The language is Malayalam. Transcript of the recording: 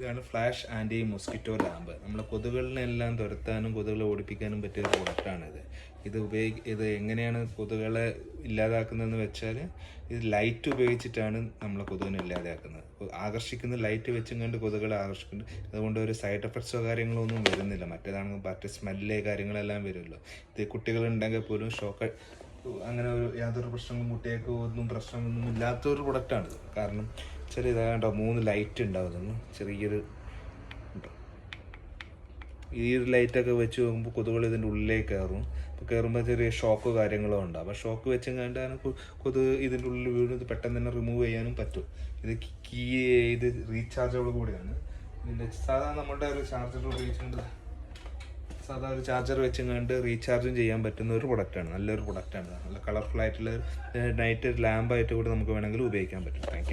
ഇതാണ് ഫ്ലാഷ് ആന്റി മൊസ്കിറ്റോ ലാമ്പ്. നമ്മളെ കൊതുകുകളിനെല്ലാം തുരത്താനും കൊതുകുകളെ ഓടിപ്പിക്കാനും പറ്റിയ ഒരു പ്രൊഡക്റ്റാണിത് ഇത് ഉപയോഗി ഇത് എങ്ങനെയാണ് കൊതുകുകളെ ഇല്ലാതാക്കുന്നതെന്ന് വെച്ചാൽ ഇത് ലൈറ്റ് ഉപയോഗിച്ചിട്ടാണ് നമ്മളെ കൊതുകിനെ ഇല്ലാതാക്കുന്നത്. ആകർഷിക്കുന്ന ലൈറ്റ് വെച്ചും കണ്ട് കൊതുകുകളെ ആകർഷിക്കുന്നുണ്ട്. അതുകൊണ്ട് ഒരു സൈഡ് എഫക്ട്സോ കാര്യങ്ങളോ ഒന്നും വരുന്നില്ല. മറ്റേതാണെങ്കിൽ മറ്റേ സ്മെല്ല് കാര്യങ്ങളെല്ലാം വരുമല്ലോ. ഇത് കുട്ടികളുണ്ടെങ്കിൽ പോലും ഷോക്ക് അങ്ങനെ ഒരു യാതൊരു പ്രശ്നങ്ങളും കുട്ടികൾക്ക് ഒന്നും പ്രശ്നമൊന്നും ഇല്ലാത്തൊരു പ്രൊഡക്റ്റാണിത്. കാരണം ചെറിയ കണ്ടോ മൂന്ന് ലൈറ്റ് ഉണ്ടാവുന്നു ചെറിയൊരു? ഈ ഒരു ലൈറ്റൊക്കെ വെച്ച് നോക്കുമ്പോൾ കൊതുകൾ ഇതിന്റെ ഉള്ളിലേക്ക് കയറും. അപ്പോൾ കയറുമ്പോൾ ചെറിയ ഷോക്ക് കാര്യങ്ങളോ ഉണ്ടാവും. അപ്പോൾ ഷോക്ക് വെച്ചും കണ്ടാണ് കൊതുക് ഇതിന്റെ ഉള്ളിൽ ഇത് പെട്ടെന്ന് തന്നെ റിമൂവ് ചെയ്യാനും പറ്റും. ഇത് കീ ഇത് റീചാർജബിൾ കൂടിയാണ്. ഇതിന്റെ സാധാരണ നമ്മുടെ ഒരു ചാർജർ ഉപയോഗിച്ചിട്ടുണ്ട് സാധാരണ ഒരു ചാർജർ വെച്ചും കണ്ട് റീചാർജും ചെയ്യാൻ പറ്റുന്ന ഒരു പ്രൊഡക്റ്റാണ് നല്ലൊരു പ്രൊഡക്റ്റാണ് നല്ല കളർഫുൾ ആയിട്ടുള്ള നൈറ്റ് ലാമ്പായിട്ട് കൂടി നമുക്ക് വേണമെങ്കിൽ ഉപയോഗിക്കാൻ പറ്റും. താങ്ക്